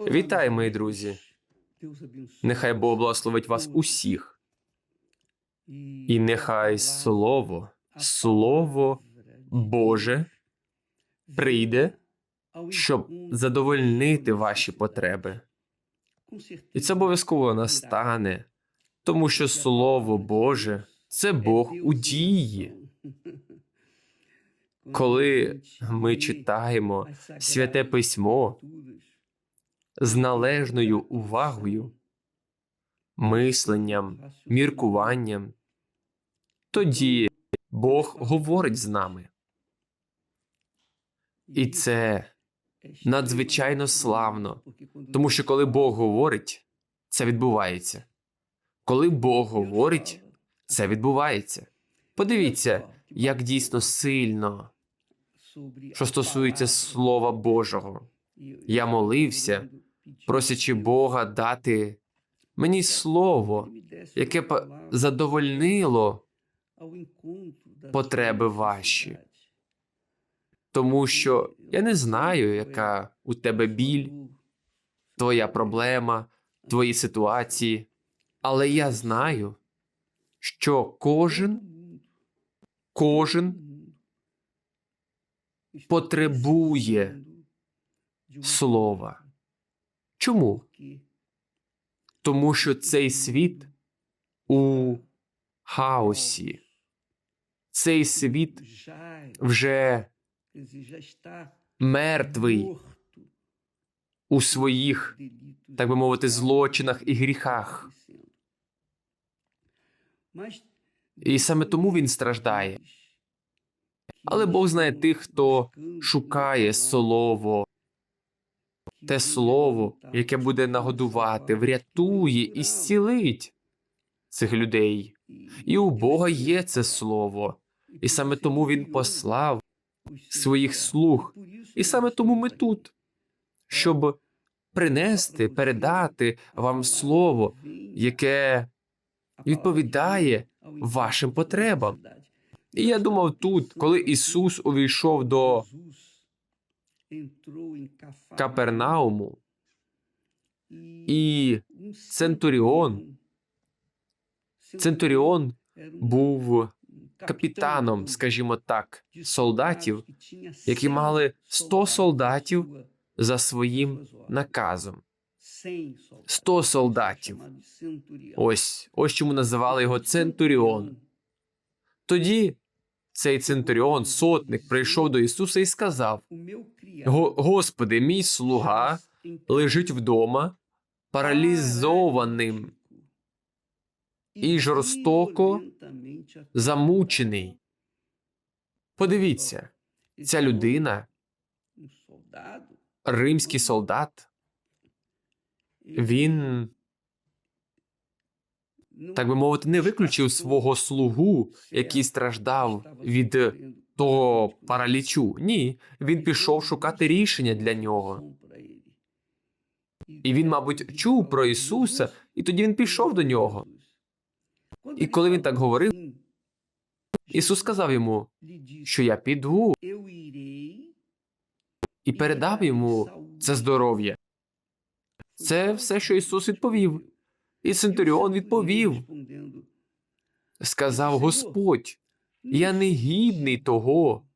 Вітаю, мої друзі! Нехай Бог благословить вас усіх, і нехай слово, слово Боже прийде, щоб задовольнити ваші потреби. І це обов'язково настане, тому що Слово Боже це Бог у дії. Коли ми читаємо святе письмо з належною увагою, мисленням, міркуванням, тоді Бог говорить з нами. І це надзвичайно славно, тому що коли Бог говорить, це відбувається. Коли Бог говорить, це відбувається. Подивіться, як дійсно сильно, що стосується Слова Божого. Я молився, просячи Бога дати мені слово, яке б задовольнило потреби ваші. Тому що я не знаю, яка у тебе біль, твоя проблема, твої ситуації, але я знаю, що кожен, кожен потребує слова. Чому? Тому що цей світ у хаосі, цей світ вже мертвий у своїх, так би мовити, злочинах і гріхах. І саме тому він страждає. Але Бог знає тих, хто шукає слово, те слово, яке буде нагодувати, врятує і зцілить цих людей. І у Бога є це слово, і саме тому він послав своїх слуг. І саме тому ми тут, щоб принести, передати вам слово, яке відповідає вашим потребам. І я думав тут, коли Ісус увійшов до Капернауму, і Центуріон, Центуріон був капітаном, скажімо так, солдатів, які мали 100 солдатів за своїм наказом. 100 солдатів. Ось ось чому називали його Центуріон. Тоді цей Центуріон, сотник, прийшов до Ісуса і сказав: Господи, мій слуга лежить вдома, паралізованим і жорстоко замучений. Подивіться, ця людина, римський солдат, він, так би мовити, не виключив свого слугу, який страждав від того паралічу. Ні, він пішов шукати рішення для нього. І він, мабуть, чув про Ісуса, і тоді він пішов до нього. І коли він так говорив, Ісус сказав йому, що я піду і передав йому це здоров'я. Це все, що Ісус відповів. І Центуріон відповів, сказав Господь, я не гідний того,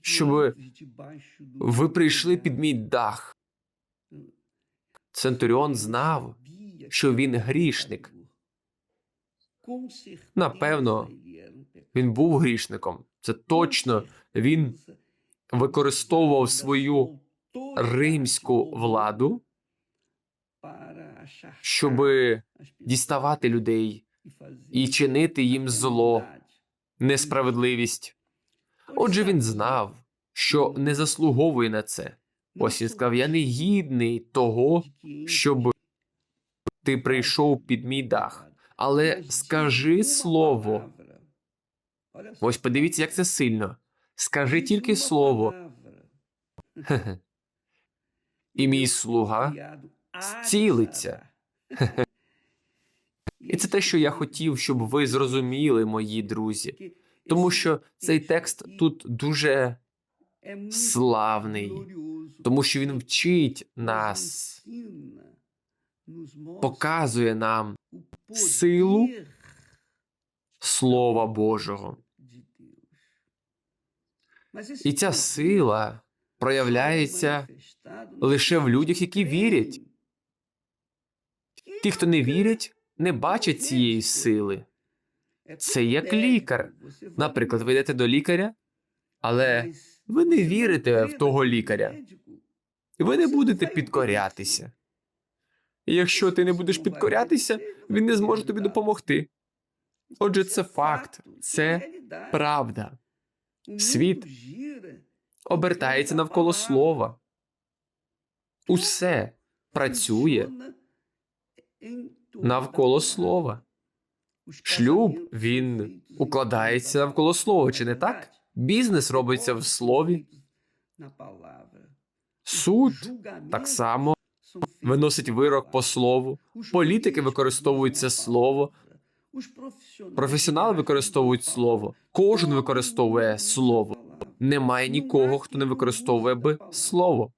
щоб ви прийшли під мій дах. Центуріон знав, що він грішник. Напевно, Він був грішником. Це точно він використовував свою римську владу, щоб діставати людей і чинити їм зло, несправедливість. Отже, він знав, що не заслуговує на це. Ось він сказав: я не гідний того, щоб ти прийшов під мій дах. Але скажи слово. Ось подивіться, як це сильно. Скажи тільки слово. І мій слуга зцілиться. І це те, що я хотів, щоб ви зрозуміли, мої друзі. Тому що цей текст тут дуже славний, тому що він вчить нас, показує нам силу Слова Божого. І ця сила проявляється лише в людях, які вірять. Ті, хто не вірять, не бачать цієї сили. Це як лікар. Наприклад, ви йдете до лікаря, але ви не вірите в того лікаря, ви не будете підкорятися. І якщо ти не будеш підкорятися, він не зможе тобі допомогти. Отже, це факт, це правда. Світ обертається навколо слова. Усе працює навколо слова. Шлюб він укладається навколо слова, чи не так? Бізнес робиться в слові, суд так само виносить вирок по слову, політики використовують це слово, професіонали використовують слово, кожен використовує слово. Немає нікого, хто не використовує би слово.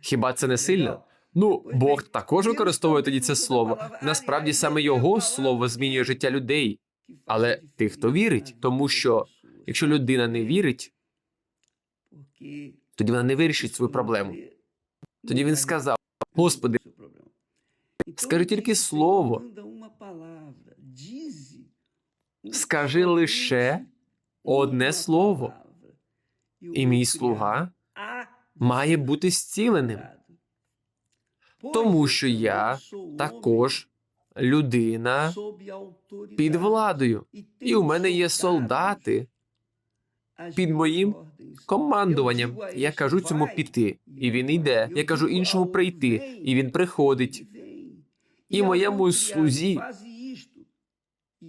Хіба це не сильно? Ну, Бог також використовує тоді це слово. Насправді саме його слово змінює життя людей, але тих, хто вірить, тому що якщо людина не вірить, тоді вона не вирішить свою проблему. Тоді він сказав: Господи, скажи тільки слово, скажи лише одне слово, і мій слуга має бути зціленим, тому що я також людина під владою, і у мене є солдати під моїм командуванням. Я кажу цьому піти, і він йде. Я кажу іншому прийти, і він приходить. І моєму слузі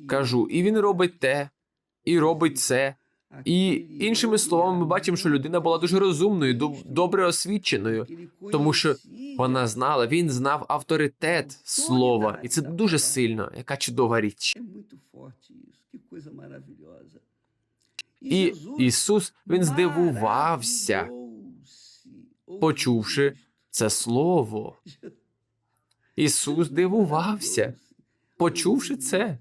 кажу, і він робить те, і робить це. І іншими словами, ми бачимо, що людина була дуже розумною, добре освіченою, тому що вона знала, він знав авторитет слова, і це дуже сильно. Яка чудова річ. І Ісус він здивувався, почувши це слово. Ісус дивувався, почувши це,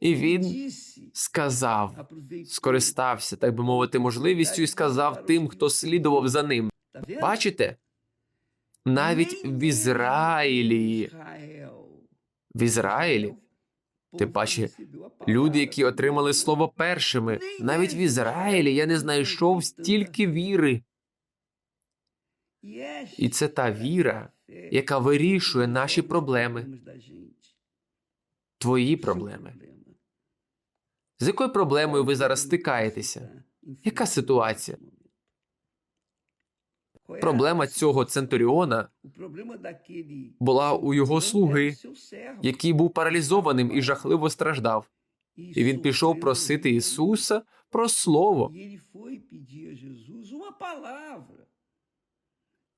і він сказав, скористався, так би мовити, можливістю, і сказав тим, хто слідував за ним. Бачите, навіть в Ізраїлі, в Ізраїлі, ти бачиш, люди, які отримали слово першими, навіть в Ізраїлі я не знайшов стільки віри. І це та віра, яка вирішує наші проблеми, твої проблеми. З якою проблемою ви зараз стикаєтеся? Яка ситуація? Проблема цього центуріона була у його слуги, який був паралізованим і жахливо страждав. І він пішов просити Ісуса про слово.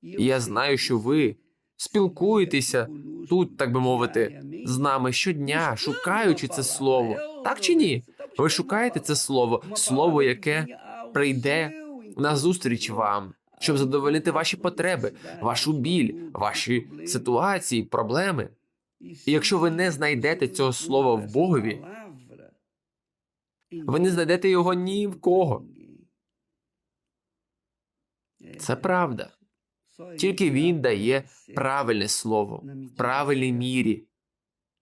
І я знаю, що ви спілкуєтеся тут, так би мовити, з нами щодня, шукаючи це слово. Так чи ні? Ви шукаєте це слово, слово, яке прийде на зустріч вам, щоб задовольнити ваші потреби, вашу біль, ваші ситуації, проблеми. І якщо ви не знайдете цього слова в Богові, ви не знайдете його ні в кого. Це правда. Тільки він дає правильне слово в правильній мірі,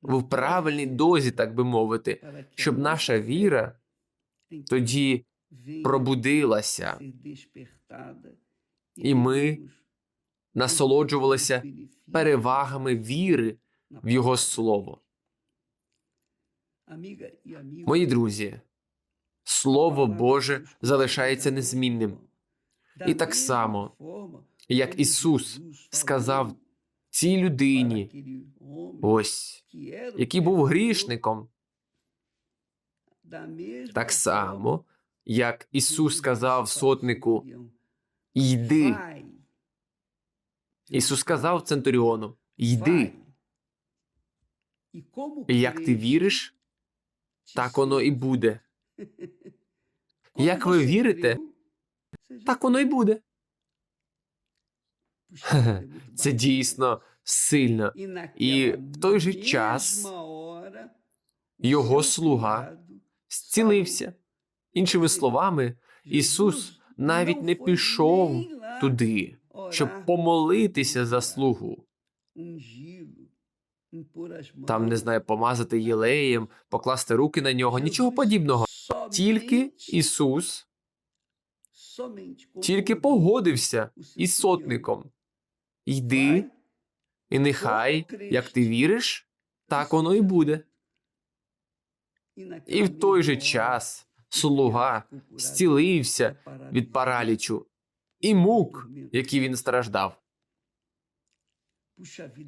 в правильній дозі, так би мовити, щоб наша віра тоді пробудилася, і ми насолоджувалися перевагами віри в його слово. Мої друзі, слово Боже залишається незмінним. І так само, як Ісус сказав цій людині, ось, який був грішником, так само, як Ісус сказав сотнику, йди. Ісус сказав Центуріону, йди. І як ти віриш, так воно і буде. Як ви вірите, так воно і буде. Це дійсно сильно. І в той же час його слуга зцілився. Іншими словами, Ісус навіть не пішов туди, щоб помолитися за слугу. Там, не знаю, помазати єлеєм, покласти руки на нього, нічого подібного. Тільки Ісус тільки погодився із сотником. Йди, і нехай, як ти віриш, так воно і буде. І в той же час слуга зцілився від паралічу і мук, які він страждав.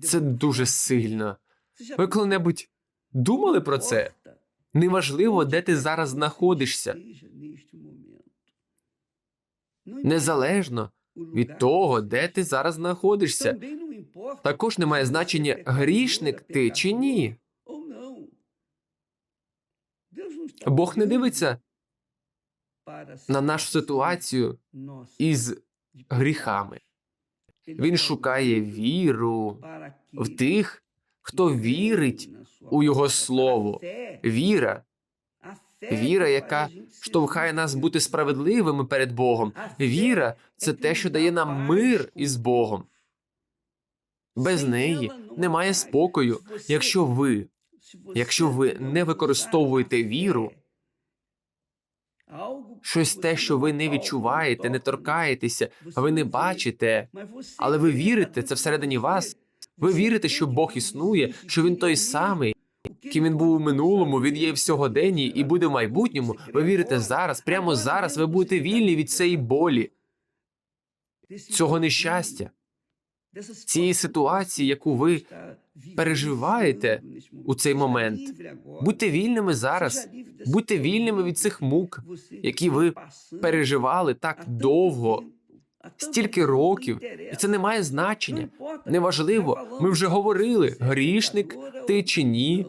Це дуже сильно. Ви коли-небудь думали про це? Неважливо, де ти зараз знаходишся, незалежно від того, де ти зараз знаходишся. Також немає значення, грішник ти чи ні. Бог не дивиться на нашу ситуацію із гріхами. Він шукає віру в тих, хто вірить у Його Слово. Віра, віра, яка штовхає нас бути справедливими перед Богом. Віра це те, що дає нам мир із Богом. Без неї немає спокою. Якщо ви, якщо ви не використовуєте віру, щось те, що ви не відчуваєте, не торкаєтеся, ви не бачите, але ви вірите це всередині вас. Ви вірите, що Бог існує, що він той самий, ким він був у минулому, він є в сьогоденні і буде в майбутньому. Ви вірите зараз, прямо зараз ви будете вільні від цієї болі, цього нещастя, цієї ситуації, яку ви переживаєте у цей момент. Будьте вільними зараз, будьте вільними від цих мук, які ви переживали так довго, стільки років, і це не має значення. Неважливо, ми вже говорили, грішник ти чи ні.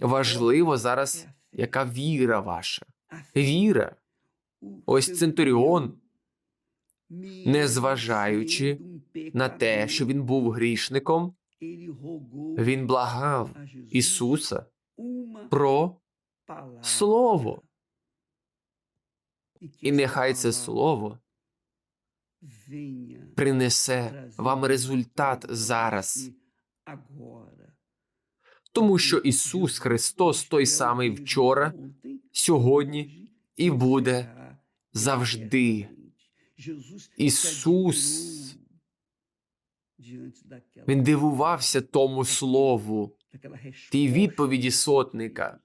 Важливо зараз, яка віра ваша. Віра. Ось Центуріон, незважаючи на те, що він був грішником, він благав Ісуса про Слово. І нехай це Слово принесе вам результат зараз, тому що Ісус Христос той самий вчора, сьогодні і буде завжди. Ісус, Він дивувався тому слову, тій відповіді сотника.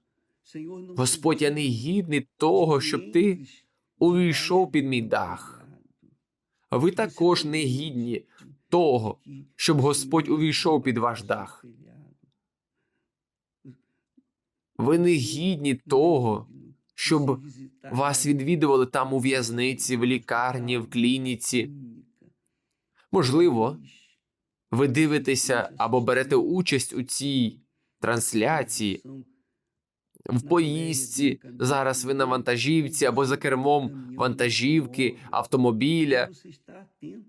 Господь, я не гідний того, щоб ти увійшов під мій дах. Ви також не гідні того, щоб Господь увійшов під ваш дах. Ви не гідні того, щоб вас відвідували там у в'язниці, в лікарні, в клініці. Можливо, ви дивитеся або берете участь у цій трансляції в поїздці. Зараз ви на вантажівці або за кермом вантажівки, автомобіля.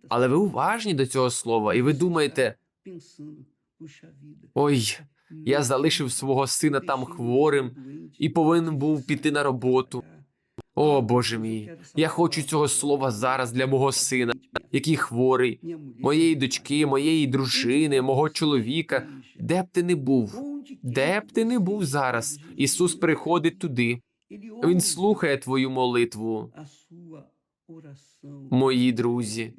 Але ви уважні до цього слова, і ви думаєте, ой, я залишив свого сина там хворим і повинен був піти на роботу. О Боже мій, я хочу цього слова зараз для мого сина, який хворий, моєї дочки, моєї дружини, мого чоловіка, де б ти не був, де б ти не був зараз. Ісус приходить туди. Він слухає твою молитву, мої друзі.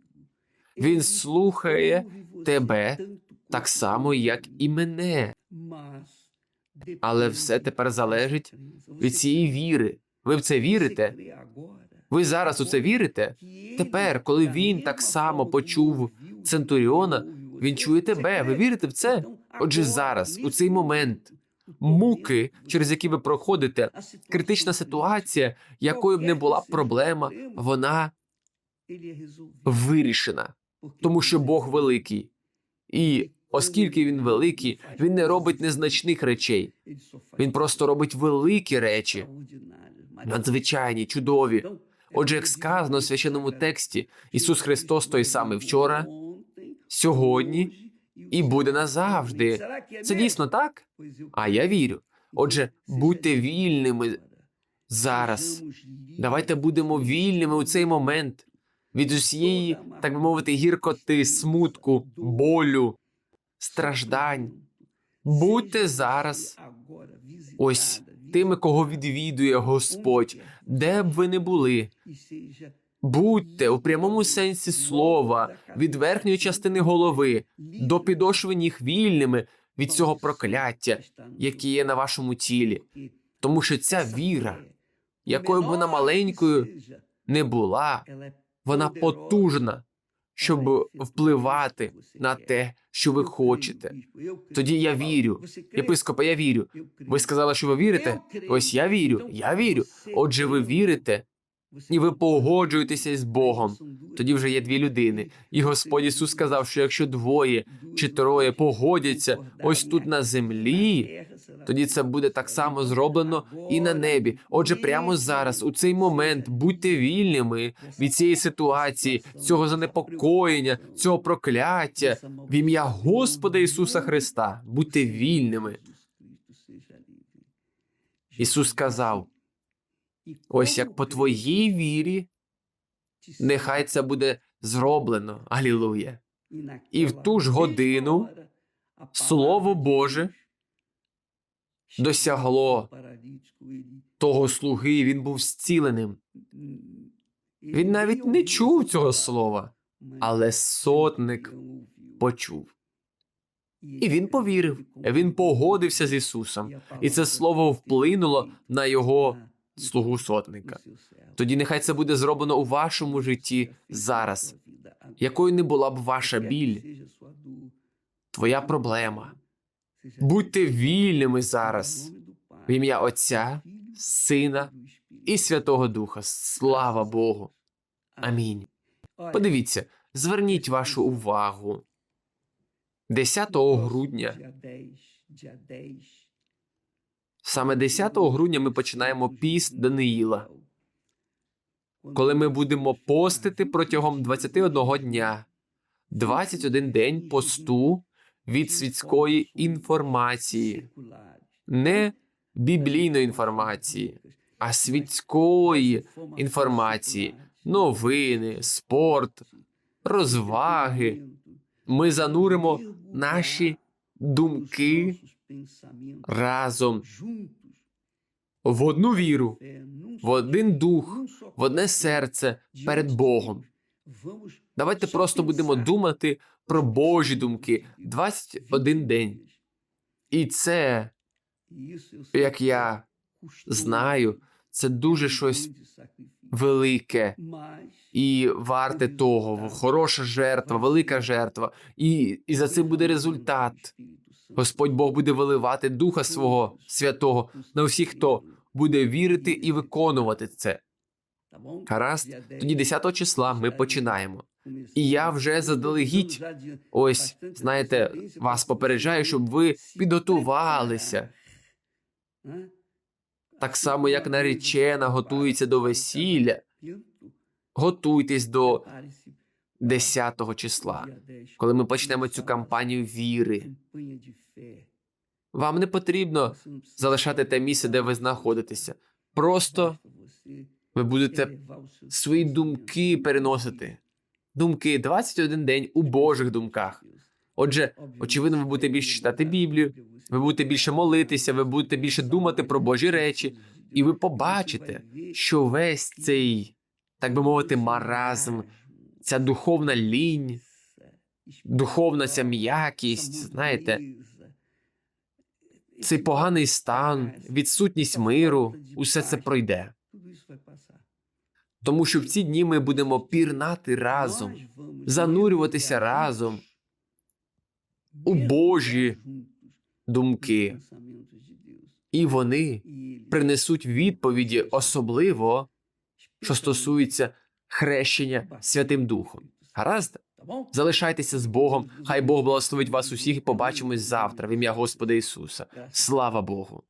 Він слухає тебе так само, як і мене. Але все тепер залежить від цієї віри. Ви в це вірите? Ви зараз у це вірите? Тепер, коли він так само почув Центуріона, він чує тебе. Ви вірите в це? Отже, зараз, у цей момент, муки, через які ви проходите, критична ситуація, якою б не була проблема, вона вирішена, тому що Бог великий. І оскільки він великий, він не робить незначних речей. Він просто робить великі речі, надзвичайні, чудові. Отже, як сказано у священному тексті, Ісус Христос той самий вчора, сьогодні і буде назавжди. Це дійсно так? А я вірю. Отже, будьте вільними зараз. Давайте будемо вільними у цей момент від усієї, так би мовити, гіркоти, смутку, болю, страждань. Будьте зараз ось тими, кого відвідує Господь, де б ви не були. Будьте у прямому сенсі слова від верхньої частини голови до підошви ніг вільними від цього прокляття, яке є на вашому тілі. Тому що ця віра, якою б вона маленькою не була, вона потужна, щоб впливати на те, що ви хочете. Тоді я вірю. Єпископа, я вірю. Ви сказали, що ви вірите? Ось я вірю. Я вірю. Отже, ви вірите, і ви погоджуєтеся з Богом. Тоді вже є дві людини. І Господь Ісус сказав, що якщо двоє чи троє погодяться ось тут на землі, тоді це буде так само зроблено і на небі. Отже, прямо зараз, у цей момент, будьте вільними від цієї ситуації, цього занепокоєння, цього прокляття в ім'я Господа Ісуса Христа. Будьте вільними. Ісус сказав: ось як по твоїй вірі, нехай це буде зроблено. Алілуя. І в ту ж годину Слово Боже Досягло того слуги, він був зціленим. Він навіть не чув цього слова, але сотник почув. І він повірив, він погодився з Ісусом, і це слово вплинуло на його слугу сотника. Тоді нехай це буде зроблено у вашому житті зараз. Якою не була б ваша біль, твоя проблема. Будьте вільними зараз. В ім'я Отця, Сина і Святого Духа. Слава Богу. Амінь. Подивіться, зверніть вашу увагу. 10 грудня, саме 10 грудня ми починаємо піст Даниїла, коли ми будемо постити протягом 21 дня, 21 день посту від світської інформації, не біблійної інформації, а світської інформації, новини, спорт, розваги. Ми зануримо наші думки разом в одну віру, в один дух, в одне серце перед Богом. Давайте просто будемо думати про Божі думки 21 день. І це, як я знаю, це дуже щось велике і варте того. Хороша жертва, велика жертва. І, і за цим буде результат. Господь Бог буде виливати Духа свого святого на всіх, хто буде вірити і виконувати це. Гаразд, тоді 10 числа ми починаємо. І я вже заздалегідь, ось знаєте, вас попереджаю, щоб ви підготувалися. Так само, як наречена готується до весілля, готуйтесь до 10 числа, коли ми почнемо цю кампанію віри. Вам не потрібно залишати те місце, де ви знаходитеся. Просто ви будете свої думки переносити. Думки 21 день у Божих думках. Отже, очевидно, ви будете більше читати Біблію, ви будете більше молитися, ви будете більше думати про Божі речі, і ви побачите, що весь цей, так би мовити, маразм, ця духовна лінь, духовна ця м'якість, знаєте, цей поганий стан, відсутність миру, усе це пройде. Тому що в ці дні ми будемо пірнати разом, занурюватися разом у Божі думки, і вони принесуть відповіді, особливо що стосується хрещення Святим Духом. Гаразд? Залишайтеся з Богом. Хай Бог благословить вас усіх і побачимось завтра в ім'я Господа Ісуса. Слава Богу!